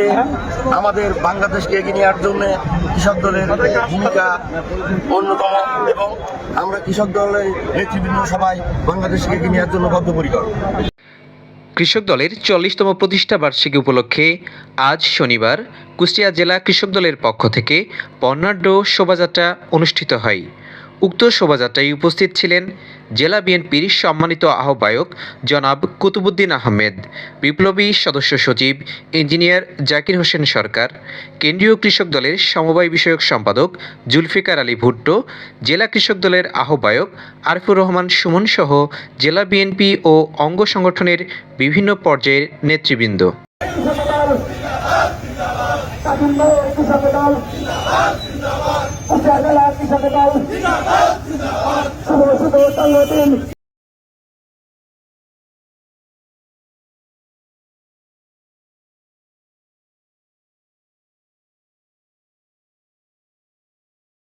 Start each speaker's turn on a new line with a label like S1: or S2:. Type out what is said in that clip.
S1: করে আমাদের বাংলাদেশকে এগিয়ে নেওয়ার জন্য কৃষক দলের ভূমিকা অন্যতম এবং আমরা কৃষক দলের নেতৃবৃন্দ সবাই বাংলাদেশকে এগিয়ে নেওয়ার জন্য বদ্ধপরিকর।
S2: কৃষক দলের চল্লিশতম প্রতিষ্ঠা বার্ষিকী উপলক্ষে আজ শনিবার কুষ্টিয়া জেলা কৃষক দলের পক্ষ থেকে বর্ণাঢ্য শোভাযাত্রা অনুষ্ঠিত হয়। উক্ত শোভাযাত্রায় উপস্থিত ছিলেন জেলা বিএনপির সম্মানিত আহ্বায়ক জনাব কুতুবুদ্দিন আহমেদ, বিপ্লবী সদস্য সচিব ইঞ্জিনিয়ার জাকির হোসেন সরকার, কেন্দ্রীয় কৃষক দলের সমবায় বিষয়ক সম্পাদক জুলফিকার আলী ভুট্টো, জেলা কৃষক দলের আহ্বায়ক আরফুর রহমান সুমন সহ জেলা বিএনপি ও অঙ্গ সংগঠনের বিভিন্ন পর্যায়ের নেতৃবৃন্দ।
S3: উপজেলা কৃষক দল। শুভ শুভ সংগঠন